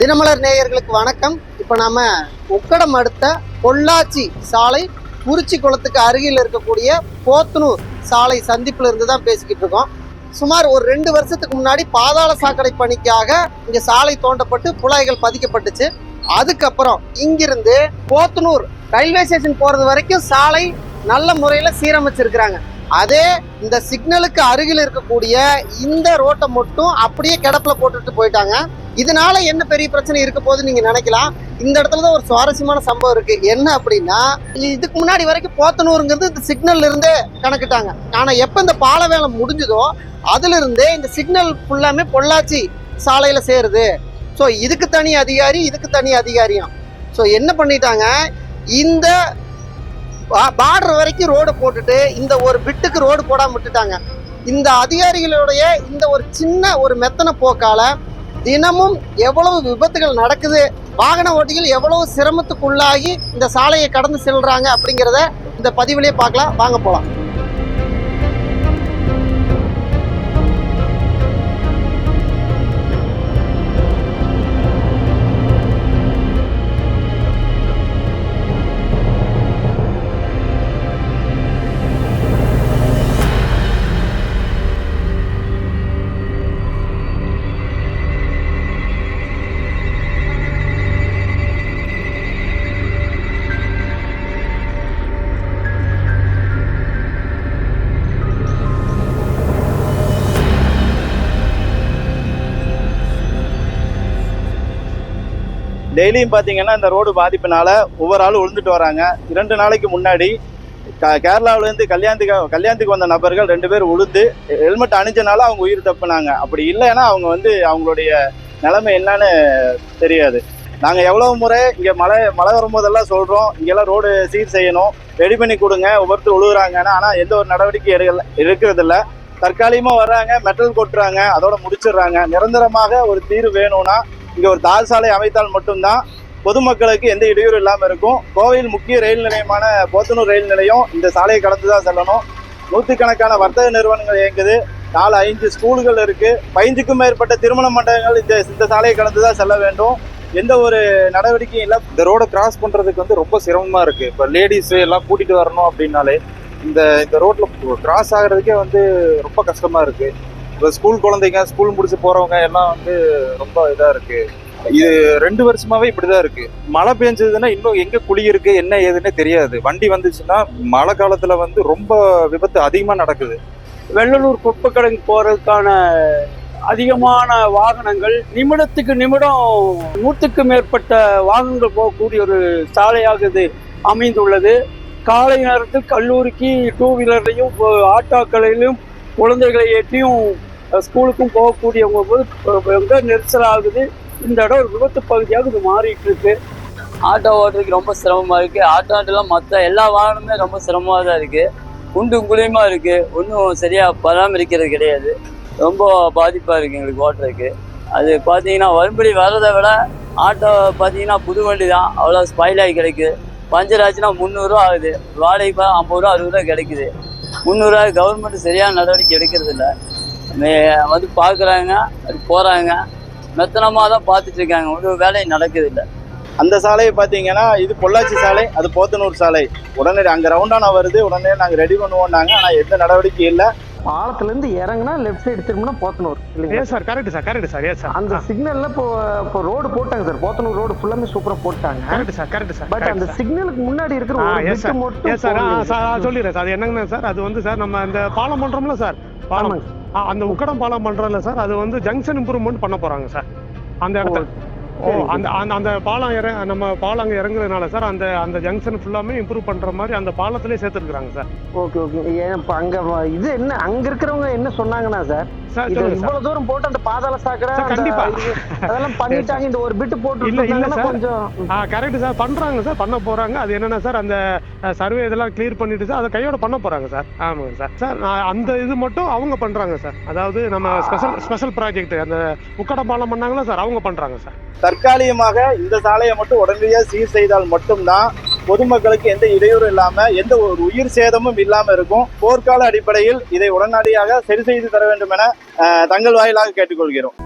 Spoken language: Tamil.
தினமலர் நேயர்களுக்கு வணக்கம். இப்போ நாம உக்கடம் அடுத்த பொள்ளாச்சி சாலை குறிச்சி குளத்துக்கு அருகில் இருக்கக்கூடிய போத்தனூர் சாலை சந்திப்புல இருந்து தான் பேசிக்கிட்டு இருக்கோம். சுமார் ஒரு ரெண்டு வருஷத்துக்கு முன்னாடி பாதாள சாக்கடை பணிக்காக இங்க சாலை தோண்டப்பட்டு குழாய்கள் பதிக்கப்பட்டுச்சு. அதுக்கப்புறம் இங்கிருந்து போத்தனூர் ரயில்வே ஸ்டேஷன் போறது வரைக்கும் சாலை நல்ல முறையில சீரமைச்சிருக்கிறாங்க. அதே இந்த சிக்னலுக்கு அருகில் இருக்கக்கூடிய இந்த ரோட்டை மட்டும் அப்படியே கிடப்பில் போட்டுட்டு போயிட்டாங்க. இதனால என்ன பெரிய பிரச்சனை இருக்க போது நீங்க நினைக்கலாம். இந்த இடத்துல தான் ஒரு சுவாரஸ்யமான சம்பவம் இருக்கு. என்ன அப்படின்னா இதுக்கு முன்னாடி வரைக்கும் போத்தனூருங்கிறது இந்த சிக்னல்ல இருந்தே கணக்கிட்டாங்க. ஆனா எப்ப இந்த பால வேலை முடிஞ்சதோ அதுல இருந்தே இந்த சிக்னல் ஃபுல்லாமே பொள்ளாச்சி சாலையில சேருது. ஸோ இதுக்கு தனி அதிகாரி இதுக்கு தனி அதிகாரியும். ஸோ என்ன பண்ணிட்டாங்க? இந்த பார்டர் வரைக்கும் ரோடு போட்டுட்டு இந்த ஒரு பிட்டுக்கு ரோடு போடாம விட்டுட்டாங்க. இந்த அதிகாரிகளுடைய இந்த ஒரு சின்ன ஒரு மெத்தனை போக்கால தினமும் எவ்வளவு விபத்துகள் நடக்குது வாகன ஓட்டிகள் எவ்வளவு சிரமத்துக்குள்ளாகி இந்த சாலையை கடந்து செல்றாங்க அப்படிங்கிறத இந்த பதிவிலே பார்க்கலாம். வாங்க போகலாம் டெய்லியும் பார்த்தீங்கன்னா இந்த ரோடு பாதிப்பினால ஒவ்வொரு ஆளும் விழுந்துட்டு வராங்க. இரண்டு நாளைக்கு முன்னாடி க- கல்யாணத்துக்கு கல்யாணத்துக்கு வந்த நபர்கள் ரெண்டு பேர் உளுந்து ஹெல்மெட் அணிஞ்சனால அவங்க உயிர் தப்புனாங்க. அப்படி இல்லைன்னா அவங்க வந்து அவங்களுடைய நிலைமை என்னன்னு தெரியாது. நாங்கள் எவ்வளோ முறை இங்கே மழை மழை வரும்போதெல்லாம் சொல்கிறோம் இங்கெல்லாம் ரோடு சீர் செய்யணும். ரெடி பண்ணி கொடுங்க. ஒவ்வொருத்தர் உழுகுறாங்கன்னா ஆனால் எந்த ஒரு நடவடிக்கை எடுக்கல இருக்கிறதில்ல தற்காலிகமாக வர்றாங்க மெட்டல் கொட்டுறாங்க அதோட முடிச்சிடுறாங்க. நிரந்தரமாக ஒரு தீர்வு வேணும்னா இங்கே ஒரு தார் சாலை அமைத்தால் மட்டும்தான் பொதுமக்களுக்கு எந்த இடையூறு இல்லாமல் இருக்கும். கோவையில் முக்கிய ரயில் நிலையமான போத்தனூர் ரயில் நிலையம் இந்த சாலையை கடந்து தான் செல்லணும். நூற்றுக்கணக்கான வர்த்தக நிறுவனங்கள் இயங்குது. நாலு ஐந்து ஸ்கூல்கள் இருக்குது பதிஞ்சுக்கும் மேற்பட்ட திருமண மண்டபங்கள் இந்த இந்த சாலையை கடந்து தான் செல்ல வேண்டும். எந்த ஒரு நடவடிக்கையும் இல்லை. இந்த ரோடை கிராஸ் பண்ணுறதுக்கு வந்து ரொம்ப சிரமமாக இருக்குது இப்போ லேடிஸு எல்லாம் கூட்டிகிட்டு வரணும் அப்படின்னாலே இந்த இந்த ரோட்டில் கிராஸ் ஆகுறதுக்கே வந்து ரொம்ப கஷ்டமாக இருக்குது இப்போ ஸ்கூல் குழந்தைங்க ஸ்கூல் முடிச்சு போறவங்க எல்லாம் வந்து ரொம்ப இதா இருக்கு. இது ரெண்டு வருஷமாவே இப்படிதான் இருக்கு. மழை பெஞ்சதுன்னா இன்னும் எங்க குழி இருக்கு என்ன ஏதுன்னு தெரியாது. வண்டி வந்துச்சுன்னா மழை காலத்துல வந்து ரொம்ப விபத்து அதிகமா நடக்குது. வெள்ளலூர் குப்பைக்கிடங்கு போறதுக்கான அதிகமான வாகனங்கள் நிமிடத்துக்கு நிமிடம் நூற்றுக்கு மேற்பட்ட வாகனங்கள் போகக்கூடிய ஒரு சாலையாக இது அமைந்துள்ளது. காலை நேரத்தில் கல்லூரிக்கு டூ வீலர்லையும் ஆட்டோக்களிலும் குழந்தைகளை ஏற்றியும் ஸ்கூலுக்கும் போகக்கூடியவங்க போது ரொம்ப நெரிசல் ஆகுது. இந்த இடம் ஒரு விபத்து பகுதியாக இது மாறிட்டு இருக்கு ஆட்டோ ஓட்டுறதுக்கு ரொம்ப சிரமமாக இருக்குது ஆட்டோ ஆட்டோட்டெல்லாம் மற்ற எல்லா வாகனமே ரொம்ப சிரமமாக தான் இருக்குது குண்டும் குழியுமா இருக்குது ஒன்றும் சரியாக பராமரிக்கிறது கிடையாது. ரொம்ப பாதிப்பாக இருக்குது எங்களுக்கு ஓட்டுறதுக்கு. அது பார்த்தீங்கன்னா வரும்படி வர்றதை விட ஆட்டோ பார்த்தீங்கன்னா புது வண்டி தான் அவ்வளோ ஸ்பாயிலாகி கிடைக்குது கிடைக்கு. பஞ்சர் ஆச்சுன்னா முந்நூறுரூவா ஆகுது. வாடகை ஐம்பது ரூபா அறுபது ரூபா கிடைக்குது. முந்நூறுரூவா கவர்மெண்ட் சரியான நடவடிக்கை எடுக்கிறது இல்லை வந்து பார்க்குறாங்க அது போகிறாங்க மெத்தனமாக தான் பார்த்துட்டு இருக்காங்க ஒரு வேலையும் நடக்குது இல்லை அந்த சாலையை பார்த்தீங்கன்னா இது பொள்ளாச்சி சாலை அது போத்தனூர் சாலை. உடனே அங்கே ரவுண்டானா வருது உடனே நாங்கள் ரெடி பண்ணுவோம்னாங்க. ஆனால் எந்த நடவடிக்கை இல்லை. பாலத்துல இருந்து இறங்குனா லெஃப்ட் சைடு திரும்பினா போத்தனூர் இல்லைங்களா? Yes sir correct sir correct sir yes sir அந்த சிக்னல்ல இப்போ இப்போ ரோடு போட்டாங்க சார் போத்தனூர் ரோடு ஃபுல்லாமே சூப்பரா போட்டாங்க. Correct sir correct sir but அந்த சிக்னலுக்கு முன்னாடி இருக்கிற ஒரு எஸ் பிட்டு சார் மட்டும் எஸ் சார் ஆ போடலையே. சார் ஆ, சொல்லிடுறேன் சார் அது என்னங்கன்னா சார் அது வந்து சார் நம்ம இந்த பாலம் பண்றோம்ல சார் பாலம். அந்த உக்கடம் பாலம் பண்றோம்ல சார். அது வந்து ஜங்ஷன் இம்ப்ரூவ்மெண்ட் பண்ண போறாங்க சார். அந்த இடத்துல. அந்த அந்த அந்த பாலம் இற நம்ம பாலம் அங்கே இறங்குறதுனால சார் அந்த அந்த ஜங்ஷன் ஃபுல்லாமே இம்ப்ரூவ் பண்ற மாதிரி அந்த பாலத்திலே சேர்த்துருக்காங்க சார். Okay okay. ஏன் இப்ப அங்க இது என்ன அங்க இருக்கிறவங்க என்ன சொன்னாங்கன்னா சார் இவ்வளவு தூரம் போட்டு அந்த பாதாள சாக்கடை கண்டிப்பா. அதெல்லாம் பண்ணிட்டாங்க இந்த ஒரு பிட்டு போட்டு இல்ல, இல்ல. கொஞ்சம் கரெக்ட் சார். பண்றாங்க சார் பண்ண போறாங்க. அது என்னன்னா சார் அந்த சர்வே இதெல்லாம் கிளியர் பண்ணிட்டு சார் அதை கையோட பண்ண போறாங்க சார். ஆமாங்க சார். சார் அந்த இது மட்டும் அவங்க பண்றாங்க சார். அதாவது நம்ம ஸ்பெஷல் ஸ்பெஷல் ப்ராஜெக்ட் அந்த உக்கட பாலம் பண்ணாங்களா சார் அவங்க பண்றாங்க சார். தற்காலிகமாக இந்த சாலையை மட்டும் உடனடியாக சீர் செய்தால் மட்டும்தான் பொதுமக்களுக்கு எந்த இடையூறு இல்லாம எந்த ஒரு உயிர் சேதமும் இல்லாம இருக்கும். போர்க்கால அடிப்படையில் இதை உடனடியாக சரி செய்து தர வேண்டும் என தங்கள் வாயிலாக கேட்டுக்கொள்கிறோம்.